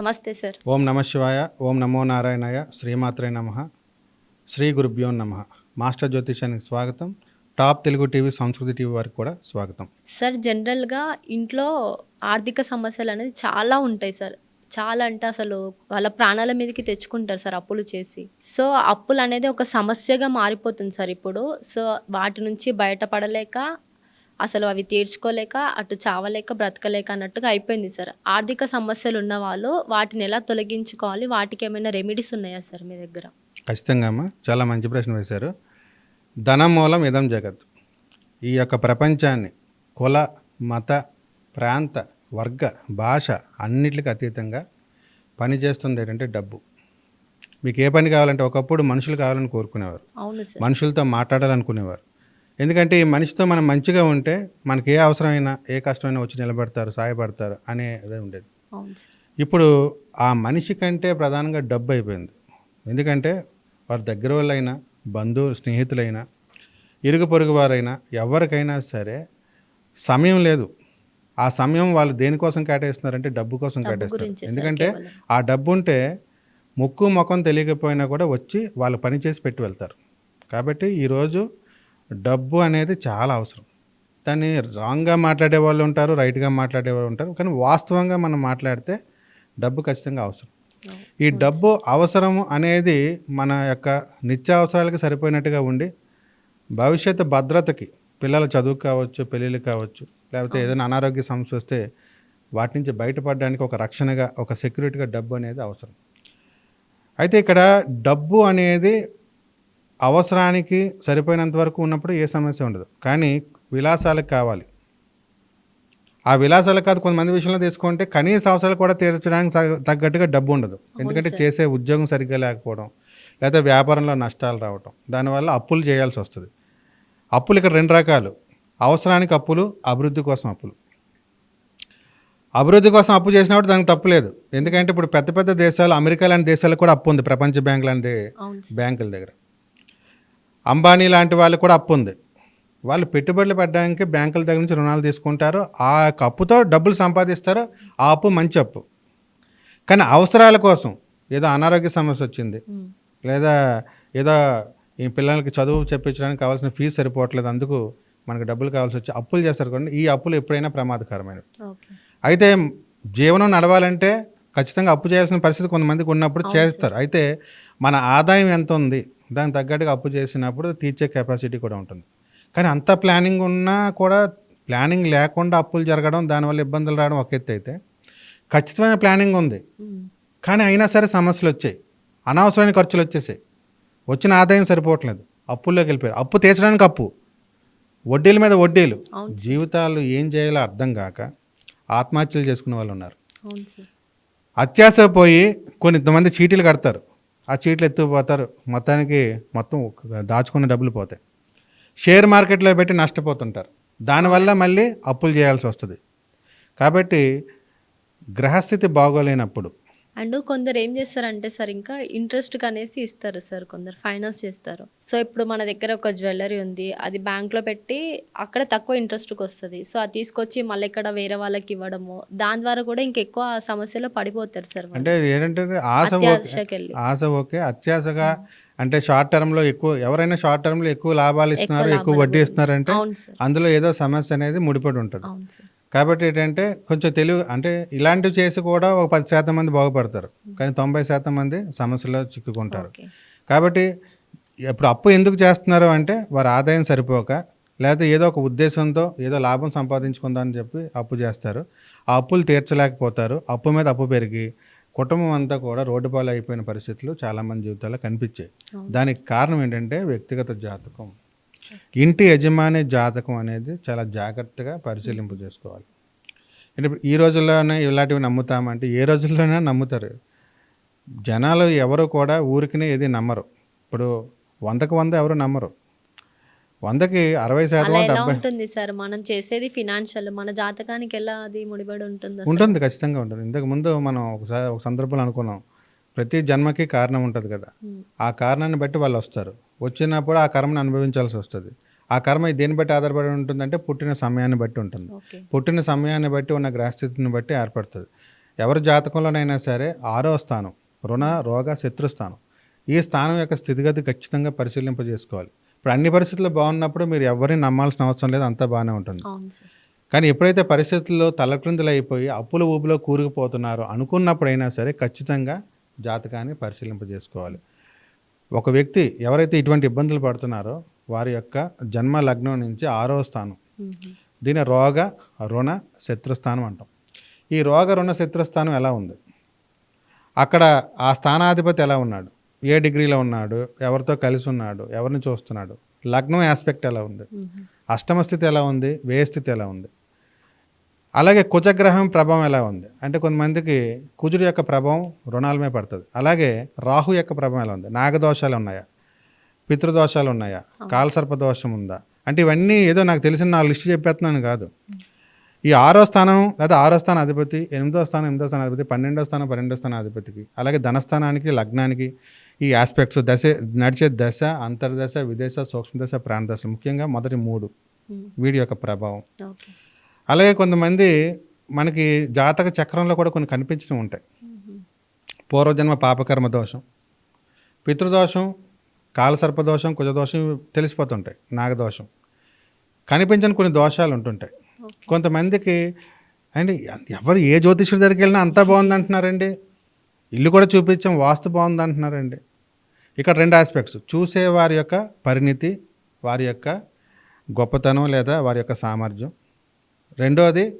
నమస్తే సార్. ఓం నమ శివాయ ఓం నమో నారాయణాయ శ్రీమాత్రే నమ. శ్రీ గురుభ్యో నమ. మాస్టర్ జ్యోతిషానికి స్వాగతం. Top Telugu TV Samskruthi TV వారికి కూడా స్వాగతం. సార్ జనరల్గా ఇంట్లో ఆర్థిక సమస్యలు అనేది చాలా ఉంటాయి సార్. చాలా అంటే అసలు వాళ్ళ ప్రాణాల మీదకి తెచ్చుకుంటారు సార్ అప్పులు చేసి. సో అప్పులు అనేది ఒక సమస్యగా మారిపోతుంది సార్ ఇప్పుడు. సో వాటి నుంచి బయటపడలేక అసలు అవి తీర్చుకోలేక అటు చావలేక బ్రతకలేక అన్నట్టుగా అయిపోయింది సార్. ఆర్థిక సమస్యలు ఉన్న వాళ్ళు వాటిని ఎలా తొలగించుకోవాలి? వాటికి ఏమైనా రెమెడీస్ ఉన్నాయా సార్ మీ దగ్గర? ఖచ్చితంగా అమ్మ. చాలా మంచి ప్రశ్న వేశారు. ధనం మూలం ఇదం జగత్. ఈ యొక్క ప్రపంచాన్ని కుల మత ప్రాంత వర్గ భాష అన్నిటికి అతీతంగా పనిచేస్తుంది ఏంటంటే డబ్బు. మీకు ఏ పని కావాలంటే ఒకప్పుడు మనుషులు కావాలని కోరుకునేవారు. అవును సార్. మనుషులతో మాట్లాడాలనుకునేవారు. ఎందుకంటే ఈ మనిషితో మనం మంచిగా ఉంటే మనకి ఏ అవసరమైనా ఏ కష్టమైనా వచ్చి నిలబడతారు సహాయపడతారు అనే అదే ఉండేది. ఇప్పుడు ఆ మనిషి కంటే ప్రధానంగా డబ్బు అయిపోయింది. ఎందుకంటే వారి దగ్గర వాళ్ళైనా బంధువులు స్నేహితులైనా ఇరుగు పొరుగు వారైనా ఎవరికైనా సరే సమయం లేదు. ఆ సమయం వాళ్ళు దేనికోసం కేటాయిస్తున్నారంటే డబ్బు కోసం కేటాయిస్తారు. ఎందుకంటే. ఆ డబ్బు ఉంటే ముక్కు ముఖం తెలియకపోయినా కూడా వచ్చి వాళ్ళు పని చేసి పెట్టి వెళ్తారు. కాబట్టి ఈరోజు డబ్బు అనేది చాలా అవసరం. దాన్ని రాంగ్గా మాట్లాడే వాళ్ళు ఉంటారు రైట్గా మాట్లాడే వాళ్ళు ఉంటారు కానీ వాస్తవంగా మనం మాట్లాడితే డబ్బు ఖచ్చితంగా అవసరం. ఈ డబ్బు అవసరము అనేది మన యొక్క నిత్యావసరాలకి సరిపోయినట్టుగా ఉండి భవిష్యత్తు భద్రతకి పిల్లల చదువు కావచ్చు పెళ్ళిళ్ళు కావచ్చు లేకపోతే ఏదైనా అనారోగ్య సమస్య వస్తే వాటి నుంచి బయటపడడానికి ఒక రక్షణగా ఒక సెక్యూరిటీగా డబ్బు అనేది అవసరం. అయితే ఇక్కడ డబ్బు అనేది అవసరానికి సరిపోయినంత వరకు ఉన్నప్పుడు ఏ సమస్య ఉండదు. కానీ విలాసాలకు కావాలి. ఆ విలాసాలకు కాదు కొంతమంది విషయంలో తీసుకుంటే కనీస అవసరాలు కూడా తీర్చడానికి తగ్గ- తగ్గట్టుగా డబ్బు ఉండదు. ఎందుకంటే చేసే ఉద్యోగం సరిగ్గా లేకపోవడం లేదా వ్యాపారంలో నష్టాలు రావటం దానివల్ల అప్పులు చేయాల్సి వస్తుంది. అప్పులు ఇక్కడ రెండు రకాలు. అవసరానికి అప్పులు అభివృద్ధి కోసం అప్పులు. అభివృద్ధి కోసం అప్పు చేసినప్పుడు దానికి తప్పులేదు ఎందుకంటే ఇప్పుడు పెద్ద పెద్ద దేశాలు అమెరికా లాంటి దేశాలకు కూడా అప్పు ఉంది. ప్రపంచ బ్యాంక్ లాంటి బ్యాంకుల దగ్గర. అంబానీ లాంటి వాళ్ళు కూడా అప్పు ఉంది. వాళ్ళు పెట్టుబడులు పెట్టడానికి బ్యాంకుల దగ్గర నుంచి రుణాలు తీసుకుంటారు. ఆ యొక్క అప్పుతో డబ్బులు సంపాదిస్తారు. ఆ అప్పు మంచి అప్పు. కానీ అవసరాల కోసం ఏదో అనారోగ్య సమస్య వచ్చింది. లేదా ఏదో ఈ పిల్లలకి చదువు చెప్పించడానికి కావాల్సిన ఫీజు సరిపోవట్లేదు. అందుకు మనకు డబ్బులు కావాల్సి వచ్చి అప్పులు చేస్తారు కానీ ఈ అప్పులు ఎప్పుడైనా ప్రమాదకరమైనవి. అయితే జీవనం నడవాలంటే ఖచ్చితంగా అప్పు చేయాల్సిన పరిస్థితి కొంతమందికి ఉన్నప్పుడు చేస్తారు. అయితే మన ఆదాయం ఎంత ఉంది? దానికి తగ్గట్టుగా అప్పు చేసినప్పుడు తీర్చే కెపాసిటీ కూడా ఉంటుంది. కానీ అంత ప్లానింగ్ ఉన్నా కూడా ప్లానింగ్ లేకుండా అప్పులు జరగడం దానివల్ల ఇబ్బందులు రావడం ఒక ఎత్తు అయితే ఖచ్చితమైన ప్లానింగ్ ఉంది. కానీ అయినా సరే సమస్యలు వచ్చాయి. అనవసరమైన ఖర్చులు వచ్చేసాయి. వచ్చిన ఆదాయం సరిపోవట్లేదు. అప్పుల్లోకి వెళ్ళిపోయారు. అప్పు తీర్చడానికి అప్పు. వడ్డీల మీద వడ్డీలు. జీవితాలు ఏం చేయాలో అర్థం కాక ఆత్మహత్యలు చేసుకునే వాళ్ళు ఉన్నారు. అత్యాస పోయి కొంతమంది చీటీలు కడతారు. ఆ చీట్లు ఎత్తుకుపోతారు మొత్తానికి మొత్తం దాచుకున్న డబ్బులు పోతాయి. షేర్ మార్కెట్లో పెట్టి నష్టపోతుంటారు. దానివల్ల మళ్ళీ అప్పులు చేయాల్సి వస్తుంది. కాబట్టి గ్రహస్థితి బాగోలేనప్పుడు అండ్ కొందరు ఏం చేస్తారంటే సార్ ఇంకా ఇంట్రెస్ట్ అనేసి ఇస్తారు సార్ కొందరు ఫైనాన్స్ చేస్తారు. సో ఇప్పుడు మన దగ్గర ఒక జ్యువెలరీ ఉంది అది bank లో పెట్టి అక్కడ తక్కువ ఇంట్రెస్ట్కి వస్తుంది. సో అది తీసుకొచ్చి మళ్ళీ ఇక్కడ వేరే వాళ్ళకి ఇవ్వడము దాని ద్వారా కూడా ఇంకెక్కువ సమస్యలో పడిపోతారు సార్. అంటే ఏంటంటే ఆశ ఆశ ఓకే అత్యాశగా అంటే షార్ట్ టర్మ్లో ఎక్కువ ఎవరైనా షార్ట్ టర్మ్లో ఎక్కువ లాభాలు ఇస్తున్నారు ఎక్కువ వడ్డీ ఇస్తున్నారంటే అవును సార్. అందులో ఏదో సమస్య అనేది ముడిపడి ఉంటుంది. కాబట్టి ఏంటంటే కొంచెం తెలివి అంటే ఇలాంటివి చేసి కూడా ఒక పది శాతం మంది బాగుపడతారు. కానీ తొంభై శాతం మంది సమస్యలో చిక్కుకుంటారు. కాబట్టి ఇప్పుడు అప్పు ఎందుకు చేస్తున్నారు అంటే వారి ఆదాయం సరిపోక లేకపోతే ఏదో ఒక ఉద్దేశంతో ఏదో లాభం సంపాదించుకుందామని చెప్పి అప్పు చేస్తారు. ఆ అప్పులు తీర్చలేకపోతారు. అప్పు మీద అప్పు పెరిగి కుటుంబం అంతా కూడా రోడ్డు పాలు అయిపోయిన పరిస్థితులు చాలామంది జీవితాల్లో కనిపించాయి. దానికి కారణం ఏంటంటే వ్యక్తిగత జాతకం. ఇంటి యజమాని జాతకం అనేది చాలా జాగ్రత్తగా పరిశీలింపు చేసుకోవాలి. అంటే ఈ రోజుల్లోనే ఇలాంటివి నమ్ముతామంటే ఏ రోజుల్లోనే నమ్ముతారు. జనాలు ఎవరు కూడా ఊరికినే ఏది నమ్మరు. ఇప్పుడు వందకు వంద ఎవరు నమ్మరు. వందకి అరవై శాతం డెబ్బై ఉంటుంది సార్? మనం చేసేది ఫినాన్షియల్ మన జాతకానికి ఎలా అది ముడిపడి ఉంటుంది? ఉంటుంది ఖచ్చితంగా ఉంటుంది. ఇంతకు ముందు మనం ఒకసారి ఒక సందర్భంలో అనుకున్నాం. ప్రతి జన్మకి కారణం ఉంటుంది కదా. ఆ కారణాన్ని బట్టి వాళ్ళు వస్తారు. వచ్చినప్పుడు ఆ కర్మను అనుభవించాల్సి వస్తుంది. ఆ కర్మ దేని బట్టి ఆధారపడి ఉంటుందంటే పుట్టిన సమయాన్ని బట్టి ఉంటుంది. పుట్టిన సమయాన్ని బట్టి ఉన్న గ్రహస్థితిని బట్టి ఏర్పడుతుంది. ఎవరి జాతకంలోనైనా సరే ఆరో స్థానం రుణ రోగ శత్రుస్థానం ఈ స్థానం యొక్క స్థితిగతి ఖచ్చితంగా పరిశీలింపజేసుకోవాలి ఇప్పుడు అన్ని పరిస్థితులు బాగున్నప్పుడు మీరు ఎవరిని నమ్మాల్సిన అవసరం లేదు. అంతా బాగానే ఉంటుంది. కానీ ఎప్పుడైతే పరిస్థితుల్లో తలక్రిందులు అయిపోయి అప్పుల ఊబిలో కూరుకుపోతున్నారో అనుకున్నప్పుడైనా సరే ఖచ్చితంగా జాతకాన్ని పరిశీలింపజేసుకోవాలి. ఒక వ్యక్తి ఎవరైతే ఇటువంటి ఇబ్బందులు పడుతున్నారో వారి యొక్క జన్మ లగ్నం నుంచి ఆరో స్థానం. దీని రోగ రుణ శత్రుస్థానం అంటాం. ఈ రోగ రుణ శత్రుస్థానం ఎలా ఉంది? అక్కడ ఆ స్థానాధిపతి ఎలా ఉన్నాడు? ఏ డిగ్రీలో ఉన్నాడు? ఎవరితో కలిసి ఉన్నాడు? ఎవరిని చూస్తున్నాడు? లగ్నం ఆస్పెక్ట్ ఎలా ఉంది. అష్టమ స్థితి ఎలా ఉంది? వ్యయ స్థితి ఎలా ఉంది? అలాగే కుజగ్రహం ప్రభావం ఎలా ఉంది? అంటే కొంతమందికి కుజుడు యొక్క ప్రభావం రుణాల మీద పడుతుంది. అలాగే రాహు యొక్క ప్రభావం ఎలా ఉంది? నాగదోషాలు ఉన్నాయా? పితృదోషాలు ఉన్నాయా? కాలసర్ప దోషం ఉందా? అంటే ఇవన్నీ ఏదో నాకు తెలిసిన నా లిస్ట్ చెప్పేస్తున్నాను కాదు. ఈ ఆరో స్థానం లేదా ఆరో స్థానం అధిపతి ఎనిమిదో స్థానం ఎనిమిదో స్థానం అధిపతి పన్నెండో స్థానం పన్నెండో స్థానం అధిపతికి అలాగే ధనస్థానానికి లగ్నానికి ఈ ఆస్పెక్ట్స్ దశ నడిచే దశ అంతర్దశ విదేశ సూక్ష్మదశ ప్రాణదశ ముఖ్యంగా మొదటి మూడు. వీడి యొక్క ప్రభావం. అలాగే కొంతమంది మనకి జాతక చక్రంలో కూడా కొన్ని కనిపించడం ఉంటాయి. పూర్వజన్మ పాపకర్మ దోషం పితృదోషం కాలసర్పదోషం కుజదోషం తెలిసిపోతుంటాయి నాగదోషం. కనిపించని కొన్ని దోషాలు ఉంటుంటాయి. కొంతమందికి అండి ఎవరు ఏ జ్యోతిష్యుడి దగ్గరికి వెళ్ళినా అంతా బాగుంది అంటున్నారండి ఇల్లు కూడా చూపించాం వాస్తు బాగుంది అంటున్నారండి ఇక్కడ రెండు ఆస్పెక్ట్స్ చూసే వారి యొక్క పరిణితి వారి యొక్క గొప్పతనం లేదా వారి యొక్క సామర్థ్యం. రెండోది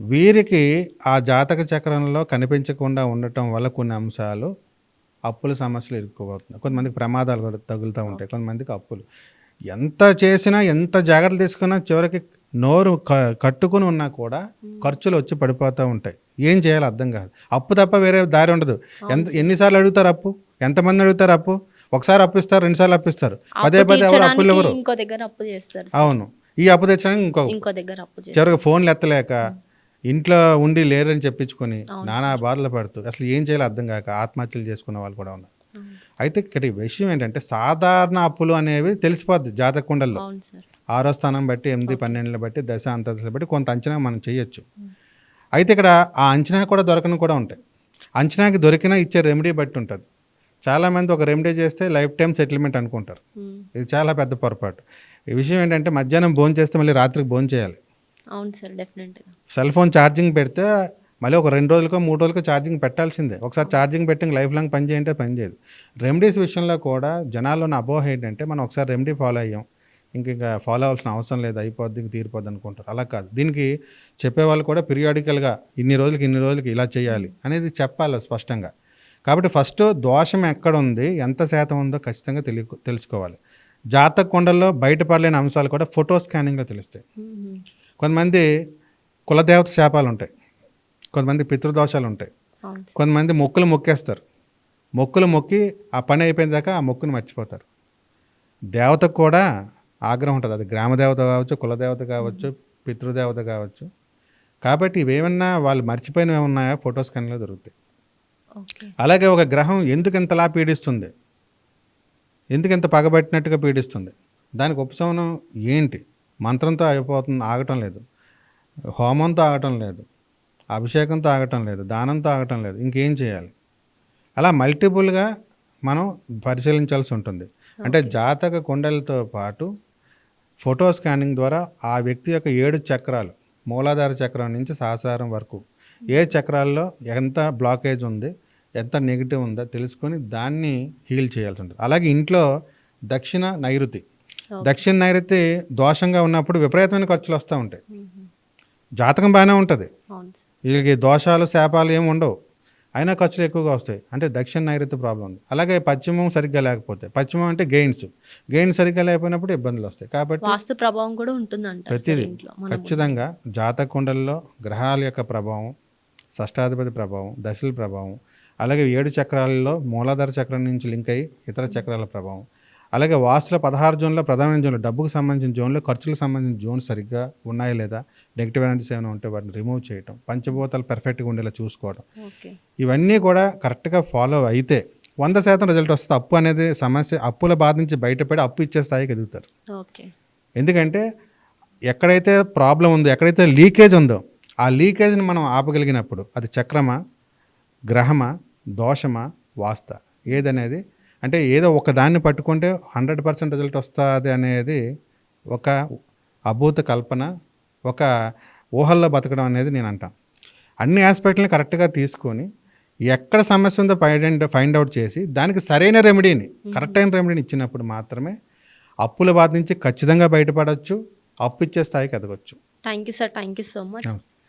వీరికి ఆ జాతక చక్రంలో కనిపించకుండా ఉండటం వల్ల కొన్ని అంశాలు అప్పుల సమస్యలు ఇరుక్కుపోతున్నాయి. కొంతమందికి ప్రమాదాలు కూడా తగులుతూ ఉంటాయి. కొంతమందికి అప్పులు. ఎంత చేసినా ఎంత జాగ్రత్తలు తీసుకున్నా చివరికి నోరు క- కట్టుకుని ఉన్నా కూడా ఖర్చులు వచ్చి పడిపోతూ ఉంటాయి. ఏం చేయాలో అర్థం కాదు. అప్పు తప్ప వేరే దారి ఉండదు. ఎంత ఎన్నిసార్లు అడుగుతారు అప్పు? ఎంతమంది అడుగుతారు అప్పు? ఒకసారి అప్పు ఇస్తారు రెండుసార్లు అప్పు ఇస్తారు. పదే పదే ఎవరు అప్పులు ఎవరు ఇంకో దగ్గర అప్పు చేస్తారు సార్. అవును. ఈ అప్పు తెచ్చడానికి ఇంకో ఇంకో దగ్గర అప్పు చివరికి ఫోన్లు ఎత్తలేక ఇంట్లో ఉండి లేరని చెప్పించుకొని నానా బాధలు పడుతూ అసలు ఏం చేయాలో అర్థం కాక ఆత్మహత్యలు చేసుకున్న వాళ్ళు కూడా ఉన్నారు. అయితే ఇక్కడ విషయం ఏంటంటే సాధారణ అప్పులు అనేవి తెలిసిపోద్ది జాతక కుండల్లో. ఆరో స్థానం బట్టి ఎనిమిది పన్నెండుల బట్టి దశ అంతస్తులు బట్టి కొంత అంచనా మనం చేయొచ్చు. అయితే ఇక్కడ ఆ అంచనా కూడా దొరకని కూడా ఉంటాయి. అంచనాకి దొరికినా ఇచ్చే రెమెడీ బట్టి ఉంటుంది. చాలామంది ఒక రెమెడీ చేస్తే లైఫ్ టైం సెటిల్మెంట్ అనుకుంటారు. ఇది చాలా పెద్ద పొరపాటు. ఈ విషయం ఏంటంటే మధ్యాహ్నం భోజనం చేస్తే మళ్ళీ రాత్రికి భోజనం చేయాలి. అవును సార్ డెఫినెట్గా సెల్ ఫోన్ ఛార్జింగ్ పెడితే మళ్ళీ ఒక రెండు రోజులకో మూడు రోజులకో ఛార్జింగ్ పెట్టాల్సిందే. ఒకసారి ఛార్జింగ్ పెట్టి లైఫ్ లాంగ్ పని చేయంటే పని చేయదు. రెమెడీస్ విషయంలో కూడా జనాల్లో ఉన్న అపోహ ఏంటంటే మనం ఒకసారి రెమెడీ ఫాలో అయ్యాం. ఇంక ఇంకా ఫాలో అవ్వాల్సిన అవసరం లేదు అయిపోద్ది ఇంక తీరిపోద్ది అనుకుంటారు. అలా కాదు. దీనికి చెప్పేవాళ్ళు కూడా పీరియాడికల్గా ఇన్ని రోజులకి ఇన్ని రోజులకి ఇలా చేయాలి అనేది చెప్పాలి స్పష్టంగా. కాబట్టి ఫస్ట్ దోషం ఎక్కడ ఉంది ఎంత శాతం ఉందో ఖచ్చితంగా తెలియ తెలుసుకోవాలి. జాతక కొండల్లో బయటపడలేని అంశాలు కూడా ఫోటో స్కానింగ్లో తెలుస్తాయి. కొంతమంది కులదేవత శాపాలు ఉంటాయి కొంతమంది పితృదోషాలు ఉంటాయి కొంతమంది మొక్కులు మొక్కేస్తారు. మొక్కులు మొక్కి ఆ పని అయిపోయిన దాకా ఆ మొక్కుని మర్చిపోతారు. దేవతకు కూడా ఆగ్రహం ఉంటుంది. అది గ్రామదేవత కావచ్చు కులదేవత కావచ్చు పితృదేవత కావచ్చు. కాబట్టి ఇవేమన్నా వాళ్ళు మర్చిపోయినవి ఉన్నాయా ఫోటో స్కాన్లో దొరుకుతాయి. అలాగే ఒక గ్రహం ఎందుకు ఇంతలా పీడిస్తుంది? ఎందుకు ఇంత పగబట్టినట్టుగా పీడిస్తుంది? దానికి ఉపశమనం ఏంటి? మంత్రంతో అయిపోతుంది ఆగటం లేదు. హోమంతో ఆగటం లేదు. అభిషేకంతో ఆగటం లేదు. దానంతో ఆగటం లేదు. ఇంకేం చేయాలి? అలా మల్టిపుల్గా మనం పరిశీలించాల్సి ఉంటుంది. అంటే జాతక కుండలతో పాటు ఫోటో స్కానింగ్ ద్వారా ఆ వ్యక్తి యొక్క ఏడు చక్రాలు మూలాధార చక్రం నుంచి సహస్రారం వరకు ఏ చక్రాల్లో ఎంత బ్లాకేజ్ ఉంది ఎంత నెగిటివ్ ఉందో తెలుసుకొని దాన్ని హీల్ చేయాల్సి ఉంటుంది. అలాగే ఇంట్లో దక్షిణ నైరుతి. దక్షిణ నైరుతి దోషంగా ఉన్నప్పుడు విపరీతమైన ఖర్చులు వస్తూ ఉంటాయి. జాతకం బాగానే ఉంటుంది. వీళ్ళకి దోషాలు శాపాలు ఏమి ఉండవు. అయినా ఖర్చులు ఎక్కువగా వస్తాయి. అంటే దక్షిణ నైరుతి ప్రాబ్లం ఉంది. అలాగే పశ్చిమం సరిగ్గా లేకపోతే పశ్చిమం అంటే గెయిన్స్ గెయిన్స్ సరిగ్గా లేకపోయినప్పుడు ఇబ్బందులు వస్తాయి. కాబట్టి వాస్తు ప్రభావం కూడా ఉంటుందంట ప్రతిదీ. ఖచ్చితంగా జాతక కుండల్లో గ్రహాల యొక్క ప్రభావం షష్టాధిపతి ప్రభావం దశల ప్రభావం అలాగే ఏడు చక్రాలలో మూలాధార చక్రం నుంచి లింక్ అయ్యి ఇతర చక్రాల ప్రభావం. అలాగే వాస్తుల పదహారు జోన్లో ప్రధానమైన జోన్లు డబ్బుకు సంబంధించిన జోన్లు ఖర్చులకు సంబంధించిన జోన్ సరిగ్గా ఉన్నాయా లేదా నెగిటివ్ ఎనర్జీస్ ఏమైనా ఉంటే వాటిని రిమూవ్ చేయటం పంచభూతాలు పర్ఫెక్ట్గా ఉండేలా చూసుకోవడం ఇవన్నీ కూడా కరెక్ట్గా ఫాలో అయితే వంద శాతం రిజల్ట్ వస్తుంది అప్పు అనేది సమస్య అప్పుల బాధ నుంచి బయటపడి అప్పు ఇచ్చే స్థాయికి ఎదుగుతారు. ఎందుకంటే ఎక్కడైతే ప్రాబ్లం ఉందో ఎక్కడైతే లీకేజ్ ఉందో ఆ లీకేజ్ని మనం ఆపగలిగినప్పుడు అది చక్రమా గ్రహమా దోషమా? వాస్త. ఏదనేది? అంటే ఏదో ఒక దాన్ని పట్టుకుంటే హండ్రెడ్ పర్సెంట్ రిజల్ట్ వస్తుంది అనేది ఒక అభూత కల్పన ఒక ఊహల్లో బతకడం అనేది నేను అంటాను. అన్ని ఆస్పెక్ట్లని కరెక్ట్గా తీసుకొని ఎక్కడ సమస్య ఉందో ఫైండ్ ఫైండ్ అవుట్ చేసి దానికి సరైన రెమెడీని కరెక్ట్ అయిన రెమెడీని ఇచ్చినప్పుడు మాత్రమే అప్పుల బాధ నుంచి ఖచ్చితంగా బయటపడవచ్చు అప్పు ఇచ్చే స్థాయికి ఎదగచ్చు. Thank you sir. Thank you so much.